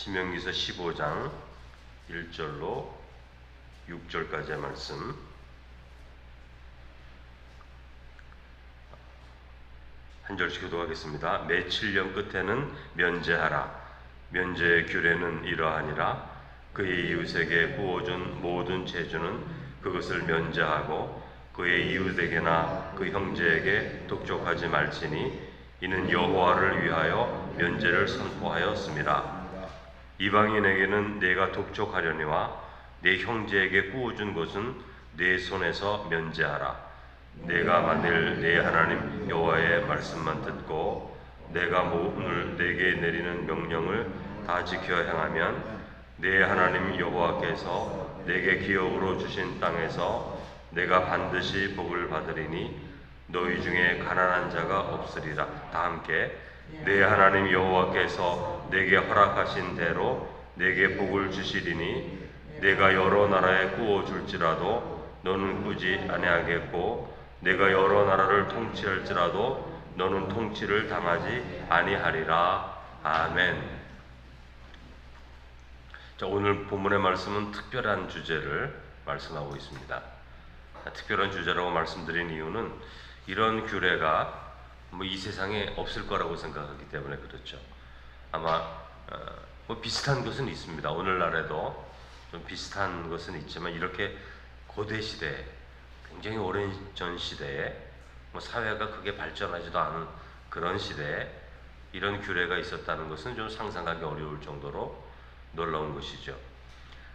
신명기서 15장 1절로 6절까지의 말씀 한 절씩 교도하겠습니다. 매 7년 끝에는 면제하라. 면제의 규례는 이러하니라. 그의 이웃에게 구워준 모든 재주는 그것을 면제하고 그의 이웃에게나 그 형제에게 독촉하지 말지니 이는 여호와를 위하여 면제를 선포하였습니다. 이방인에게는 내가 독촉하려니와 내 형제에게 구워준 것은 내 손에서 면제하라. 내가 만일 내 하나님 여호와의 말씀만 듣고 내가 오늘 내게 내리는 명령을 다 지켜 행하면 내 하나님 여호와께서 내게 기업으로 주신 땅에서 내가 반드시 복을 받으리니 너희 중에 가난한 자가 없으리라. 다 함께 내 하나님 여호와께서 내게 허락하신 대로 내게 복을 주시리니 내가 여러 나라에 구워 줄지라도 너는 꾸지 아니하겠고 내가 여러 나라를 통치할지라도 너는 통치를 당하지 아니하리라. 아멘. 자, 오늘 본문의 말씀은 특별한 주제를 말씀하고 있습니다. 특별한 주제라고 말씀드린 이유는 이런 규례가 뭐 이 세상에 없을 거라고 생각하기 때문에 그렇죠. 아마 어, 뭐 비슷한 것은 있습니다. 오늘날에도 좀 비슷한 것은 있지만 이렇게 고대 시대, 굉장히 오랜 전 시대에 뭐 사회가 크게 발전하지도 않은 그런 시대에 이런 규례가 있었다는 것은 좀 상상하기 어려울 정도로 놀라운 것이죠.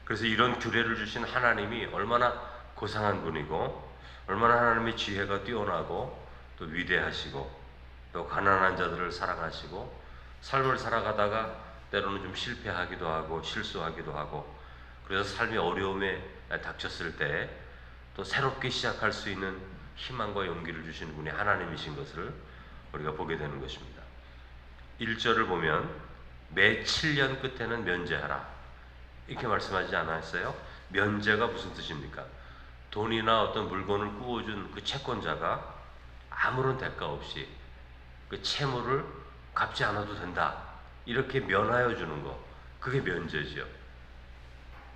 그래서 이런 규례를 주신 하나님이 얼마나 고상한 분이고 얼마나 하나님의 지혜가 뛰어나고 또 위대하시고 또 가난한 자들을 사랑하시고 삶을 살아가다가 때로는 좀 실패하기도 하고 실수하기도 하고 그래서 삶이 어려움에 닥쳤을 때 또 새롭게 시작할 수 있는 희망과 용기를 주시는 분이 하나님이신 것을 우리가 보게 되는 것입니다. 1절을 보면 매 7년 끝에는 면제하라. 이렇게 말씀하지 않았어요? 면제가 무슨 뜻입니까? 돈이나 어떤 물건을 구워준 그 채권자가 아무런 대가 없이 그 채무를 갚지 않아도 된다. 이렇게 면하여 주는 거. 그게 면제지요.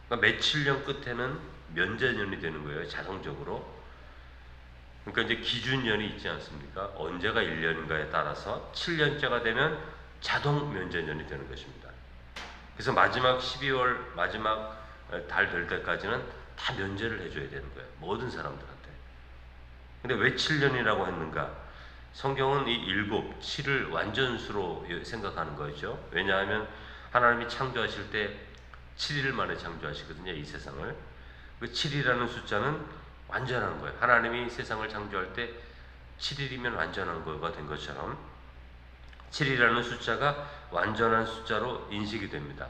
그러니까 며칠 년 끝에는 면제년이 되는 거예요. 자동적으로. 그러니까 이제 기준년이 있지 않습니까? 언제가 1년인가에 따라서 7년째가 되면 자동 면제년이 되는 것입니다. 그래서 마지막 12월 마지막 달 될 때까지는 다 면제를 해줘야 되는 거예요. 모든 사람들한테. 근데 왜 7년이라고 했는가? 성경은 이 일곱, 7을 완전수로 생각하는 거죠. 왜냐하면 하나님이 창조하실 때 7일 만에 창조하시거든요. 이 세상을. 그 7이라는 숫자는 완전한 거예요. 하나님이 세상을 창조할 때 7일이면 완전한 거가 된 것처럼 7이라는 숫자가 완전한 숫자로 인식이 됩니다.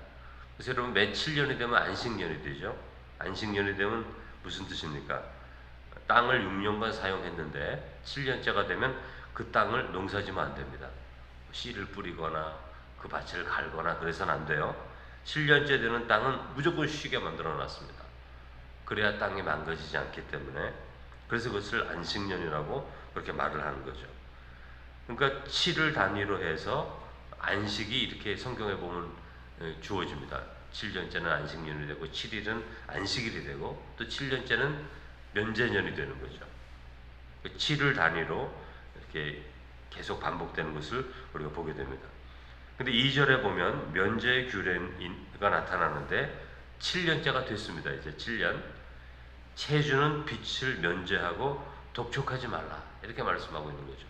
그래서 여러분 매 7년이 되면 안식년이 되죠. 안식년이 되면 무슨 뜻입니까? 땅을 6년간 사용했는데 7년째가 되면 그 땅을 농사지면 안 됩니다. 씨를 뿌리거나 그 밭을 갈거나 그래서는 안 돼요. 7년째 되는 땅은 무조건 쉬게 만들어 놨습니다. 그래야 땅이 망가지지 않기 때문에 그래서 그것을 안식년이라고 그렇게 말을 하는 거죠. 그러니까 7을 단위로 해서 안식이 이렇게 성경에 보면 주어집니다. 7년째는 안식년이 되고 7일은 안식일이 되고 또 7년째는 면제년이 되는 거죠. 7을 단위로 이렇게 계속 반복되는 것을 우리가 보게 됩니다. 근데 2절에 보면 면제 규례가 나타나는데 7년째가 됐습니다. 이제 7년. 체주는 빛을 면제하고 독촉하지 말라. 이렇게 말씀하고 있는 거죠.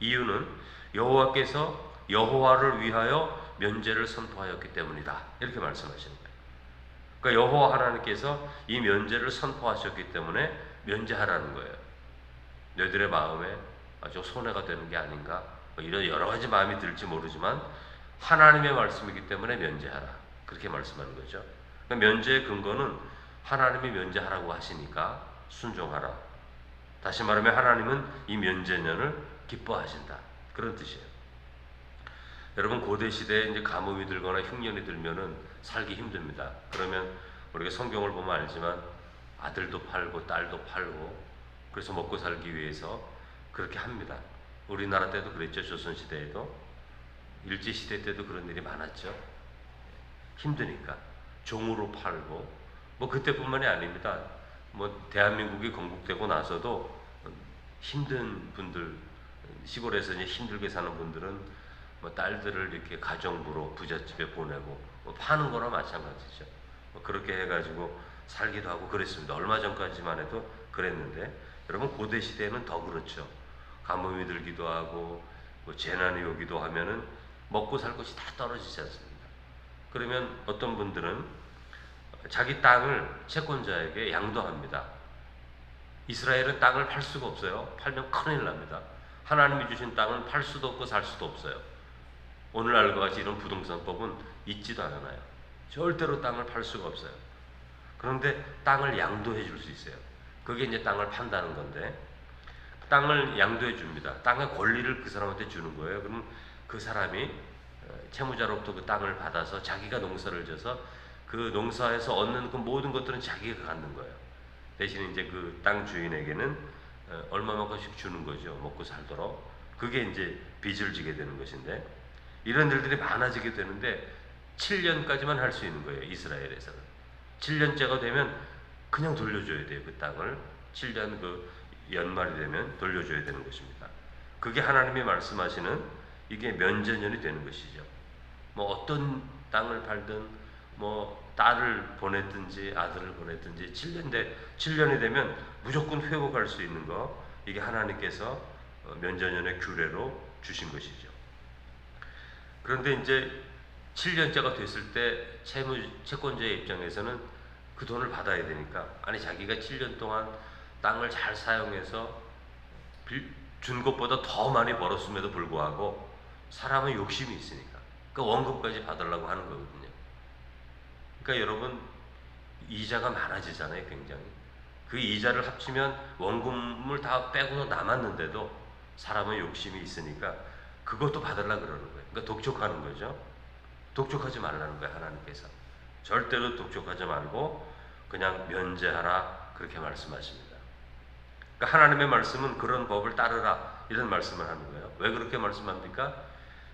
이유는 여호와께서 여호와를 위하여 면제를 선포하였기 때문이다. 이렇게 말씀하시는 거예요. 그러니까 여호와 하나님께서 이 면제를 선포하셨기 때문에 면제하라는 거예요. 너희들의 마음에 아주 손해가 되는 게 아닌가? 뭐 이런 여러 가지 마음이 들지 모르지만 하나님의 말씀이기 때문에 면제하라. 그렇게 말씀하는 거죠. 그러니까 면제의 근거는 하나님이 면제하라고 하시니까 순종하라. 다시 말하면 하나님은 이 면제년을 기뻐하신다. 그런 뜻이에요. 여러분 고대 시대에 이제 가뭄이 들거나 흉년이 들면은 살기 힘듭니다. 그러면 우리가 성경을 보면 알지만 아들도 팔고 딸도 팔고 그래서 먹고 살기 위해서 그렇게 합니다. 우리나라 때도 그랬죠. 조선 시대에도 일제 시대 때도 그런 일이 많았죠. 힘드니까 종으로 팔고 뭐 그때뿐만이 아닙니다. 뭐 대한민국이 건국되고 나서도 힘든 분들 시골에서 이제 힘들게 사는 분들은 뭐 딸들을 이렇게 가정부로 부잣집에 보내고 뭐 파는 거나 마찬가지죠. 뭐 그렇게 해가지고 살기도 하고 그랬습니다. 얼마 전까지만 해도 그랬는데 여러분 고대 시대에는 더 그렇죠. 가뭄이 들기도 하고 뭐 재난이 오기도 하면은 먹고 살 것이 다 떨어지지 않습니까? 그러면 어떤 분들은 자기 땅을 채권자에게 양도합니다. 이스라엘은 땅을 팔 수가 없어요. 팔면 큰일 납니다. 하나님이 주신 땅은 팔 수도 없고 살 수도 없어요. 오늘날과 같이 이런 부동산법은 있지도 않아요. 절대로 땅을 팔 수가 없어요. 그런데 땅을 양도해 줄 수 있어요. 그게 이제 땅을 판다는 건데 땅을 양도해 줍니다. 땅의 권리를 그 사람한테 주는 거예요. 그럼 그 사람이 어, 채무자로부터 그 땅을 받아서 자기가 농사를 져서 그 농사에서 얻는 그 모든 것들은 자기가 갖는 거예요. 대신 이제 그 땅 주인에게는 어, 얼마만큼씩 주는 거죠. 먹고 살도록. 그게 이제 빚을 지게 되는 것인데 이런 일들이 많아지게 되는데 7년까지만 할 수 있는 거예요. 이스라엘에서는. 7년째가 되면 그냥 돌려줘야 돼요. 그 땅을. 7년 그 연말이 되면 돌려줘야 되는 것입니다. 그게 하나님이 말씀하시는 이게 면제년이 되는 것이죠. 뭐 어떤 땅을 팔든 뭐 딸을 보냈든지 아들을 보냈든지 7년 돼 7년이 되면 무조건 회복할 수 있는 거 이게 하나님께서 어, 면제년의 규례로 주신 것이죠. 그런데 이제 7년째가 됐을 때 채무 채권자의 입장에서는 그 돈을 받아야 되니까 아니 자기가 7년 동안 땅을 잘 사용해서 빌- 준 것보다 더 많이 벌었음에도 불구하고 사람은 욕심이 있으니까 그 원금까지 받으려고 하는 거거든요. 그러니까 여러분 이자가 많아지잖아요, 굉장히. 그 이자를 합치면 원금을 다 빼고 남았는데도 사람은 욕심이 있으니까 그것도 받으려고 그러는 거예요. 그러니까 독촉하는 거죠. 독촉하지 말라는 거예요, 하나님께서. 절대로 독촉하지 말고 그냥 면제하라 그렇게 말씀하십니다. 그러니까 하나님의 말씀은 그런 법을 따르라 이런 말씀을 하는 거예요. 왜 그렇게 말씀합니까?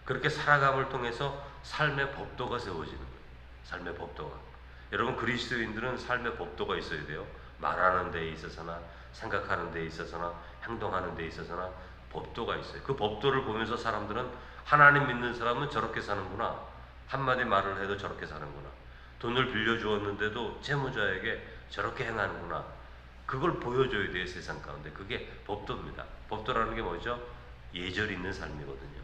그렇게 살아감을 통해서 삶의 법도가 세워지는 거예요. 삶의 법도가. 여러분 그리스도인들은 삶의 법도가 있어야 돼요. 말하는 데 있어서나 생각하는 데 있어서나 행동하는 데 있어서나 법도가 있어요. 그 법도를 보면서 사람들은 하나님 믿는 사람은 저렇게 사는구나. 한마디 말을 해도 저렇게 사는구나. 돈을 빌려 주었는데도 채무자에게 저렇게 행하는구나. 그걸 보여줘야 돼요, 세상 가운데. 그게 법도입니다. 법도라는 게 뭐죠? 예절이 있는 삶이거든요.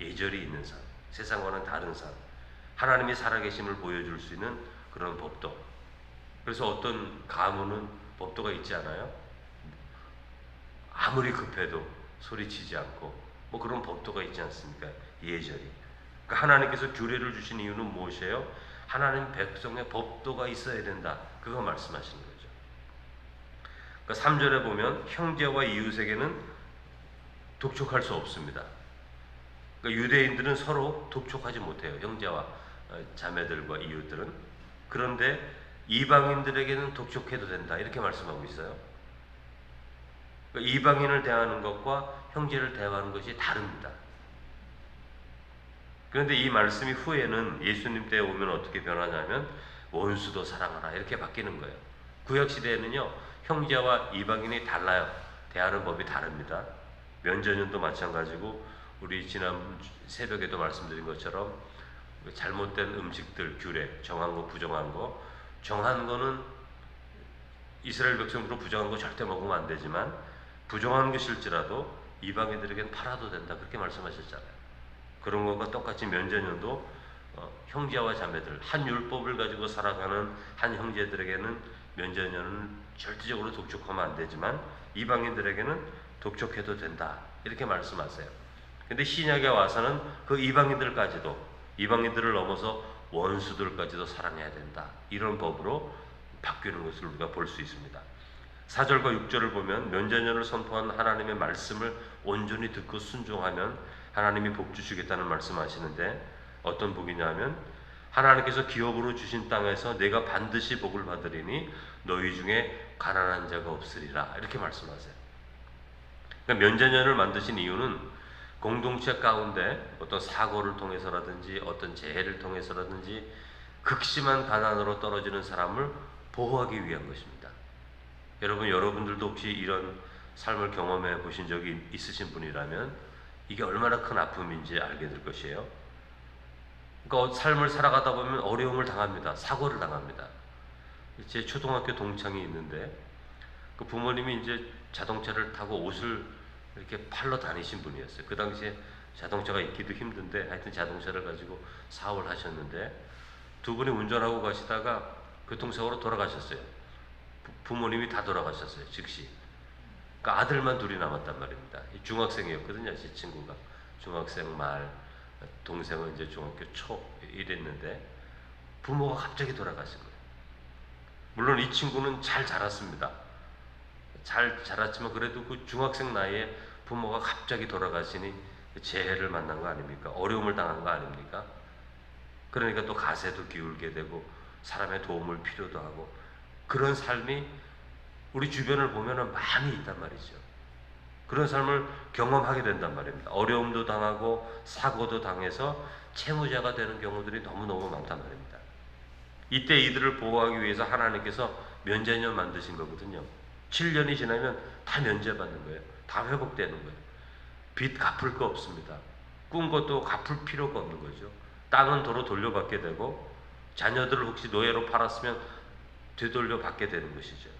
예절이 있는 삶. 세상과는 다른 삶. 하나님이 살아계심을 보여줄 수 있는 그런 법도. 그래서 어떤 가문은 법도가 있지 않아요? 아무리 급해도 소리치지 않고 뭐 그런 법도가 있지 않습니까? 예절이. 그러니까 하나님께서 규례를 주신 이유는 무엇이에요? 하나님 백성의 법도가 있어야 된다. 그거 말씀하시는 거죠. 그러니까 3절에 보면 형제와 이웃에게는 독촉할 수 없습니다. 그러니까 유대인들은 서로 독촉하지 못해요. 형제와 어, 자매들과 이웃들은. 그런데 이방인들에게는 독촉해도 된다. 이렇게 말씀하고 있어요. 그러니까 이방인을 대하는 것과 형제를 대하는 것이 다릅니다. 그런데 이 말씀이 후에는 예수님 때에 오면 어떻게 변하냐면 원수도 사랑하라 이렇게 바뀌는 거예요. 구약 시대에는요 형제와 이방인이 달라요. 대하는 법이 다릅니다. 면전년도 마찬가지고 우리 지난 새벽에도 말씀드린 것처럼 잘못된 음식들 규례 정한 거 부정한 거 정한 거는 이스라엘 백성으로 부정한 거 절대 먹으면 안 되지만 부정한 것일지라도 이방인들에겐 팔아도 된다 그렇게 말씀하셨잖아요. 그런 것과 똑같이 면제년도 어, 형제와 자매들 한 율법을 가지고 살아가는 한 형제들에게는 면제년은 절대적으로 독촉하면 안 되지만 이방인들에게는 독촉해도 된다 이렇게 말씀하세요. 근데 신약에 와서는 그 이방인들까지도 이방인들을 넘어서 원수들까지도 사랑해야 된다 이런 법으로 바뀌는 것을 우리가 볼 수 있습니다. 4절과 6절을 보면 면제년을 선포한 하나님의 말씀을 온전히 듣고 순종하면 하나님이 복 주시겠다는 말씀하시는데 어떤 복이냐면 하나님께서 기업으로 주신 땅에서 내가 반드시 복을 받으리니 너희 중에 가난한 자가 없으리라 이렇게 말씀하세요. 그러니까 면제년을 만드신 이유는 공동체 가운데 어떤 사고를 통해서라든지 어떤 재해를 통해서라든지 극심한 가난으로 떨어지는 사람을 보호하기 위한 것입니다. 여러분 여러분들도 혹시 이런 삶을 경험해 보신 적이 있으신 분이라면 이게 얼마나 큰 아픔인지 알게 될 것이에요. 그러니까 삶을 살아가다 보면 어려움을 당합니다. 사고를 당합니다. 제 초등학교 동창이 있는데 그 부모님이 이제 자동차를 타고 옷을 이렇게 팔러 다니신 분이었어요. 그 당시에 자동차가 있기도 힘든데 하여튼 자동차를 가지고 사업을 하셨는데 두 분이 운전하고 가시다가 교통사고로 돌아가셨어요. 부- 부모님이 다 돌아가셨어요. 즉시. 그러니까 아들만 둘이 남았단 말입니다. 이 중학생이었거든요. 제 친구가 중학생 말 동생은 이제 중학교 초 이랬는데 부모가 갑자기 돌아가신 거예요. 물론 이 친구는 잘 자랐습니다. 잘 자랐지만 그래도 그 중학생 나이에 부모가 갑자기 돌아가시니 재해를 만난 거 아닙니까? 어려움을 당한 거 아닙니까? 그러니까 또 가세도 기울게 되고 사람의 도움을 필요도 하고 그런 삶이 우리 주변을 보면은 많이 있단 말이죠. 그런 삶을 경험하게 된단 말입니다. 어려움도 당하고 사고도 당해서 채무자가 되는 경우들이 너무너무 많단 말입니다. 이때 이들을 보호하기 위해서 하나님께서 면제년 만드신 거거든요. 7년이 지나면 다 면제받는 거예요. 다 회복되는 거예요. 빚 갚을 거 없습니다. 꾼 것도 갚을 필요가 없는 거죠. 땅은 도로 돌려받게 되고 자녀들을 혹시 노예로 팔았으면 되돌려 받게 되는 것이죠.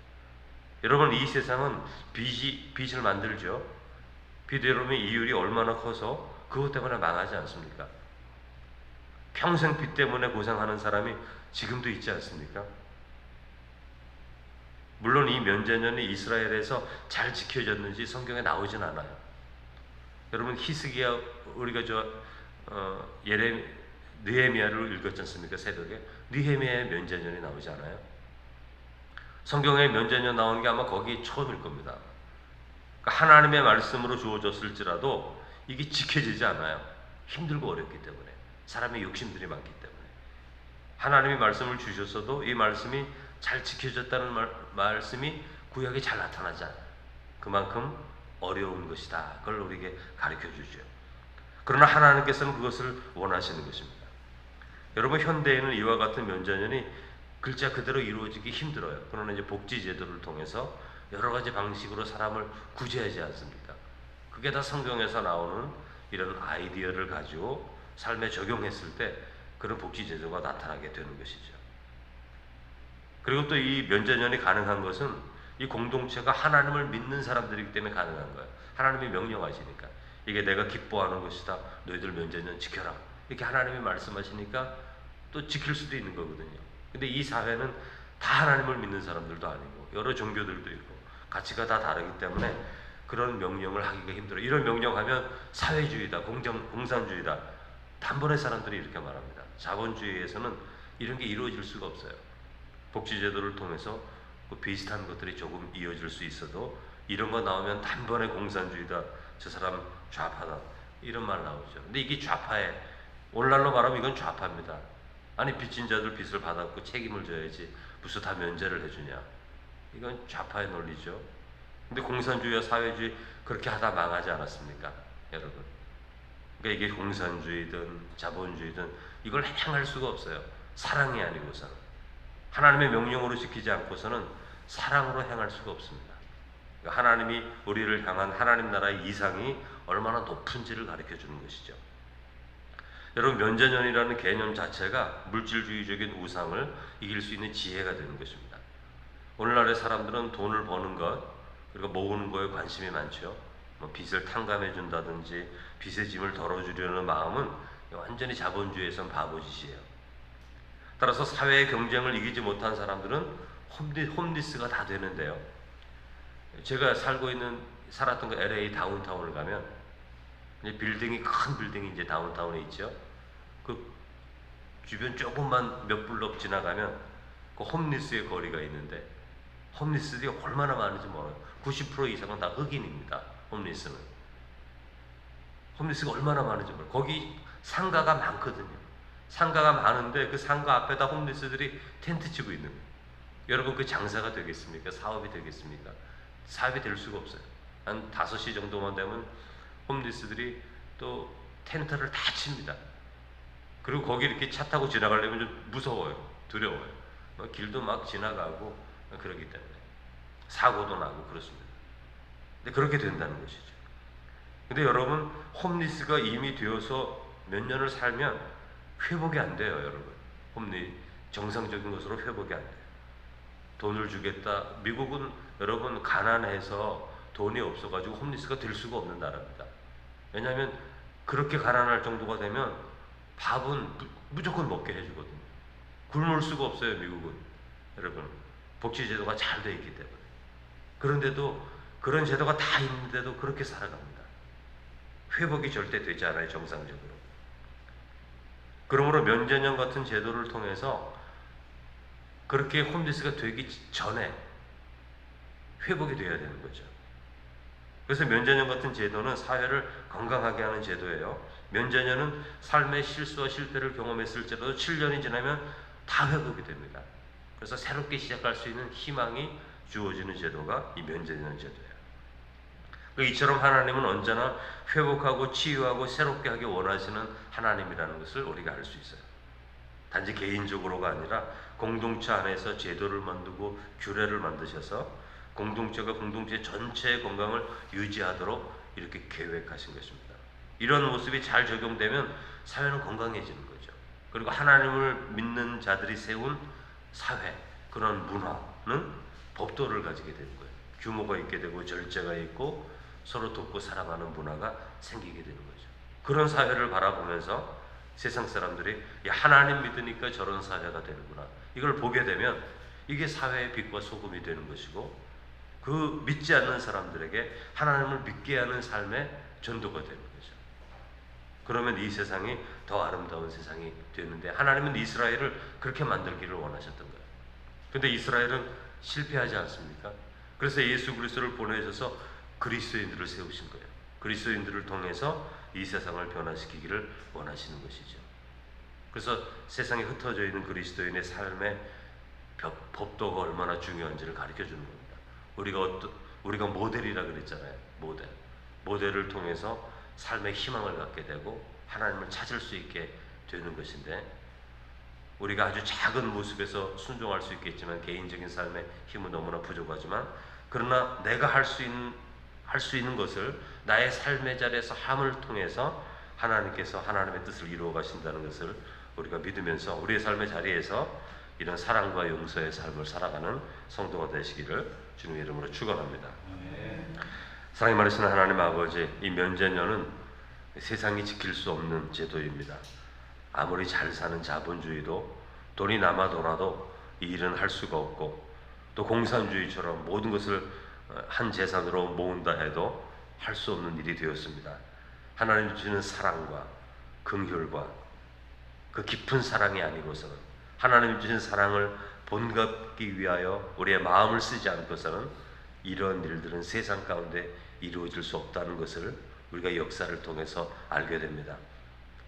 여러분 이 세상은 빚이 빚을 만들죠. 빚 여러분의 이율이 얼마나 커서 그것 때문에 망하지 않습니까? 평생 빚 때문에 고생하는 사람이 지금도 있지 않습니까? 물론 이 면제년이 이스라엘에서 잘 지켜졌는지 성경에 나오진 않아요. 여러분 히스기야 우리가 저 어, 예레 느헤미야를 읽었지 않습니까 새벽에 느헤미야의 면제년이 나오지 않아요. 성경에 면제년 나오는 게 아마 거기 처음일 겁니다. 그러니까 하나님의 말씀으로 주어졌을지라도 이게 지켜지지 않아요. 힘들고 어렵기 때문에 사람의 욕심들이 많기 때문에 하나님이 말씀을 주셨어도 이 말씀이 잘 지켜졌다는 말, 말씀이 구약에 잘 나타나지 않아요. 그만큼 어려운 것이다. 그걸 우리에게 가르쳐 주죠. 그러나 하나님께서는 그것을 원하시는 것입니다. 여러분 현대에는 이와 같은 면제년이 글자 그대로 이루어지기 힘들어요. 그러나 이제 복지 제도를 통해서 여러 가지 방식으로 사람을 구제하지 않습니까? 그게 다 성경에서 나오는 이런 아이디어를 가지고 삶에 적용했을 때 그런 복지 제도가 나타나게 되는 것이죠. 그리고 또 이 면제년이 가능한 것은 이 공동체가 하나님을 믿는 사람들이기 때문에 가능한 거예요. 하나님이 명령하시니까 이게 내가 기뻐하는 것이다. 너희들 면제년 지켜라. 이렇게 하나님이 말씀하시니까 또 지킬 수도 있는 거거든요. 근데 이 사회는 다 하나님을 믿는 사람들도 아니고 여러 종교들도 있고 가치가 다 다르기 때문에 그런 명령을 하기가 힘들어요. 이런 명령하면 사회주의다, 공정, 공산주의다. 단번에 사람들이 이렇게 말합니다. 자본주의에서는 이런 게 이루어질 수가 없어요. 복지제도를 통해서 그 비슷한 것들이 조금 이어질 수 있어도 이런 거 나오면 단번에 공산주의다, 저 사람 좌파다 이런 말 나오죠. 근데 이게 좌파에 오늘날로 말하면 이건 좌파입니다. 아니 빚진 자들 빚을 받았고 책임을 져야지 무슨 다 면제를 해주냐? 이건 좌파의 논리죠. 근데 공산주의와 사회주의 그렇게 하다 망하지 않았습니까, 여러분? 그러니까 이게 공산주의든 자본주의든 이걸 행할 수가 없어요. 사랑이 아니고서는 하나님의 명령으로 지키지 않고서는 사랑으로 행할 수가 없습니다. 그러니까 하나님이 우리를 향한 하나님 나라의 이상이 얼마나 높은지를 가르쳐 주는 것이죠. 여러분 면제년이라는 개념 자체가 물질주의적인 우상을 이길 수 있는 지혜가 되는 것입니다. 오늘날의 사람들은 돈을 버는 것 그리고 모으는 거에 관심이 많죠. 뭐 빚을 탕감해 준다든지 빚의 짐을 덜어주려는 마음은 완전히 자본주의에선 바보짓이에요. 따라서 사회의 경쟁을 이기지 못한 사람들은 홈리, 홈리스가 다 되는데요. 제가 살고 있는 살았던 그 LA 다운타운을 가면 빌딩이 큰 빌딩이 이제 다운타운에 있죠. 그 주변 조금만 몇 블록 지나가면 그 홈리스의 거리가 있는데 홈리스들이 얼마나 많은지 몰라요. 90% 이상은 다 흑인입니다. 홈리스는. 홈리스가 얼마나 많은지 몰라요. 거기 상가가 많거든요. 상가가 많은데 그 상가 앞에다 홈리스들이 텐트 치고 있는 거예요. 여러분 그 장사가 되겠습니까? 사업이 되겠습니까? 사업이 될 수가 없어요. 한 5시 정도만 되면 홈리스들이 또 텐트를 다 칩니다. 그리고 거기 이렇게 차 타고 지나가려면 좀 무서워요. 두려워요. 뭐 길도 막 지나가고 그러기 때문에 사고도 나고 그렇습니다. 근데 그렇게 된다는 것이죠. 근데 여러분 홈리스가 이미 되어서 몇 년을 살면 회복이 안 돼요, 여러분. 홈리 정상적인 것으로 회복이 안 돼요. 돈을 주겠다. 미국은 여러분 가난해서 돈이 없어가지고 홈리스가 될 수가 없는 나라입니다. 왜냐하면 그렇게 가난할 정도가 되면 밥은 무- 무조건 먹게 해주거든요. 굶을 수가 없어요, 미국은. 여러분 복지제도가 잘 돼 있기 때문에. 그런데도 그런 제도가 다 있는데도 그렇게 살아갑니다. 회복이 절대 되지 않아요, 정상적으로. 그러므로 면제년 같은 제도를 통해서 그렇게 홈리스가 되기 전에 회복이 돼야 되는 거죠. 그래서 면제년 같은 제도는 사회를 건강하게 하는 제도예요. 면제년은 삶의 실수와 실패를 경험했을지라도 7년이 지나면 다 회복이 됩니다. 그래서 새롭게 시작할 수 있는 희망이 주어지는 제도가 이 면제년 제도예요. 그 이처럼 하나님은 언제나 회복하고 치유하고 새롭게 하기 원하시는 하나님이라는 것을 우리가 알 수 있어요. 단지 개인적으로가 아니라 공동체 안에서 제도를 만들고 규례를 만드셔서 공동체가 공동체 전체의 건강을 유지하도록 이렇게 계획하신 것입니다. 이런 모습이 잘 적용되면 사회는 건강해지는 거죠. 그리고 하나님을 믿는 자들이 세운 사회 그런 문화는 법도를 가지게 되는 거예요. 규모가 있게 되고 절제가 있고 서로 돕고 사랑하는 문화가 생기게 되는 거죠. 그런 사회를 바라보면서 세상 사람들이 야, 하나님 믿으니까 저런 사회가 되는구나. 이걸 보게 되면 이게 사회의 빛과 소금이 되는 것이고 그 믿지 않는 사람들에게 하나님을 믿게 하는 삶의 전도가 되는 거죠. 그러면 이 세상이 더 아름다운 세상이 되는데 하나님은 이스라엘을 그렇게 만들기를 원하셨던 거예요. 근데 이스라엘은 실패하지 않습니까? 그래서 예수 그리스도를 보내셔서 그리스도인들을 세우신 거예요. 그리스도인들을 통해서 이 세상을 변화시키기를 원하시는 것이죠. 그래서 세상에 흩어져 있는 그리스도인의 삶의 법- 법도가 얼마나 중요한지를 가르쳐 주는 겁니다. 우리가 어떤 우리가 모델이라 그랬잖아요. 모델. 모델을 통해서 삶의 희망을 갖게 되고 하나님을 찾을 수 있게 되는 것인데 우리가 아주 작은 모습에서 순종할 수 있겠지만 개인적인 삶의 힘은 너무나 부족하지만 그러나 내가 할 수 있는 할 수 있는 것을 나의 삶의 자리에서 함을 통해서 하나님께서 하나님의 뜻을 이루어 가신다는 것을 우리가 믿으면서 우리의 삶의 자리에서 이런 사랑과 용서의 삶을 살아가는 성도가 되시기를 주님의 이름으로 축원합니다. 사랑이 많으신 하나님 아버지, 이 면제년은 세상이 지킬 수 없는 제도입니다. 아무리 잘 사는 자본주의도 돈이 남아돌아도 이 일은 할 수가 없고 또 공산주의처럼 모든 것을 어, 한 재산으로 모은다 해도 할 수 없는 일이 되었습니다. 하나님 주시는 사랑과 긍휼과 그 깊은 사랑이 아니고서는 하나님 주신 사랑을 본받기 위하여 우리의 마음을 쓰지 않고서는 이런 일들은 세상 가운데 이루어질 수 없다는 것을 우리가 역사를 통해서 알게 됩니다.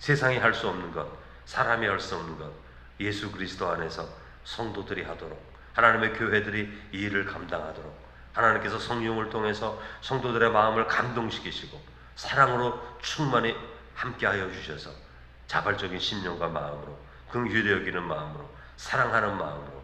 세상이 할 수 없는 것, 사람이 할 수 없는 것, 예수 그리스도 안에서 성도들이 하도록 하나님의 교회들이 이 일을 감당하도록 하나님께서 성령을 통해서 성도들의 마음을 감동시키시고 사랑으로 충만히 함께하여 주셔서 자발적인 신령과 마음으로 긍휼히 여기는 마음으로 사랑하는 마음으로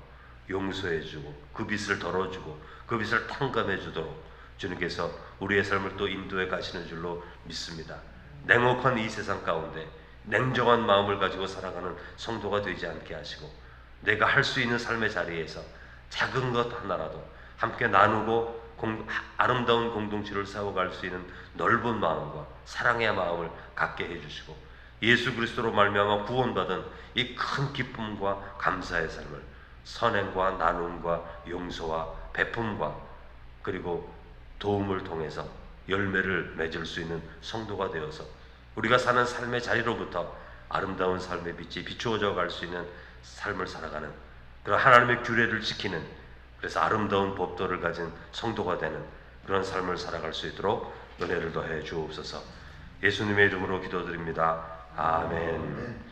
용서해주고 그 빚을 덜어주고 그 빚을 탕감해 주도록 주님께서 우리의 삶을 또 인도해 가시는 줄로 믿습니다. 냉혹한 이 세상 가운데 냉정한 마음을 가지고 살아가는 성도가 되지 않게 하시고 내가 할 수 있는 삶의 자리에서 작은 것 하나라도 함께 나누고 공- 아름다운 공동체를 세워갈 수 있는 넓은 마음과 사랑의 마음을 갖게 해주시고 예수 그리스도로 말미암아 구원받은 이 큰 기쁨과 감사의 삶을 선행과 나눔과 용서와 베품과 그리고 도움을 통해서 열매를 맺을 수 있는 성도가 되어서 우리가 사는 삶의 자리로부터 아름다운 삶의 빛이 비추어져 갈 수 있는 삶을 살아가는 그런 하나님의 규례를 지키는 그래서 아름다운 법도를 가진 성도가 되는 그런 삶을 살아갈 수 있도록 은혜를 더해 주옵소서. 예수님의 이름으로 기도드립니다. 아멘.